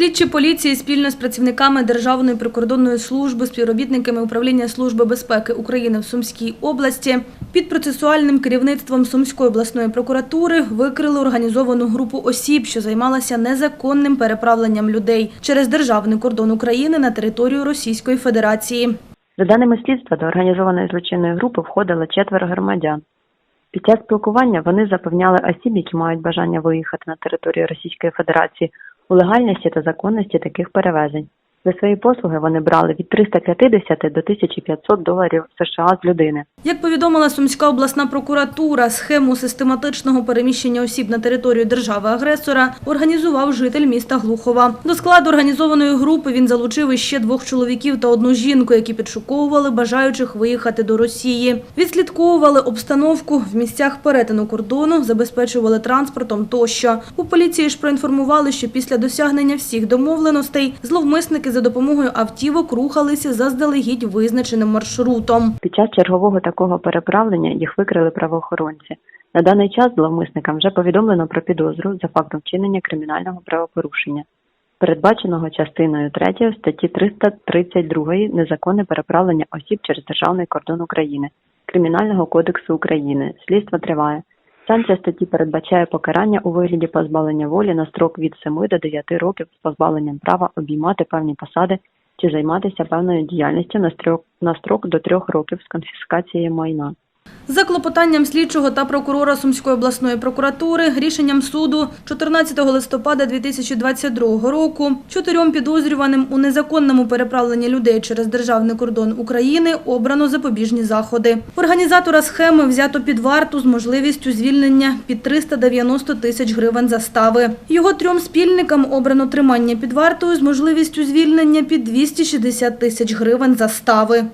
Слідчі поліції спільно з працівниками Державної прикордонної служби, співробітниками управління Служби безпеки України в Сумській області під процесуальним керівництвом Сумської обласної прокуратури викрили організовану групу осіб, що займалася незаконним переправленням людей через державний кордон України на територію Російської Федерації. За даними слідства, до організованої злочинної групи входило четверо громадян. Під час спілкування вони запевняли осіб, які мають бажання виїхати на територію Російської Федерації, у легальності та законності таких перевезень. За свої послуги вони брали від 350 до 1500 доларів США з людини. Як повідомила Сумська обласна прокуратура, схему систематичного переміщення осіб на територію держави-агресора організував житель міста Глухова. До складу організованої групи він залучив іще двох чоловіків та одну жінку, які підшуковували бажаючих виїхати до Росії. Відслідковували обстановку в місцях перетину кордону, забезпечували транспортом тощо. У поліції ж проінформували, що після досягнення всіх домовленостей зловмисники за допомогою автівок рухалися заздалегідь визначеним маршрутом. Під час чергового такого переправлення їх викрили правоохоронці. На даний час зловмисникам вже повідомлено про підозру за фактом вчинення кримінального правопорушення, передбаченого частиною 3 статті 332 незаконне переправлення осіб через державний кордон України Кримінального кодексу України. Слідство триває. Санкція статті передбачає покарання у вигляді позбавлення волі на строк від 7 до 9 років з позбавленням права обіймати певні посади чи займатися певною діяльністю на строк, на строк до 3 років з конфіскацією майна. За клопотанням слідчого та прокурора Сумської обласної прокуратури рішенням суду 14 листопада 2022 року чотирьом підозрюваним у незаконному переправленні людей через державний кордон України обрано запобіжні заходи. Організатора схеми взято під варту з можливістю звільнення під 390 тисяч гривень застави. Його трьом спільникам обрано тримання під вартою з можливістю звільнення під 260 тисяч гривень застави.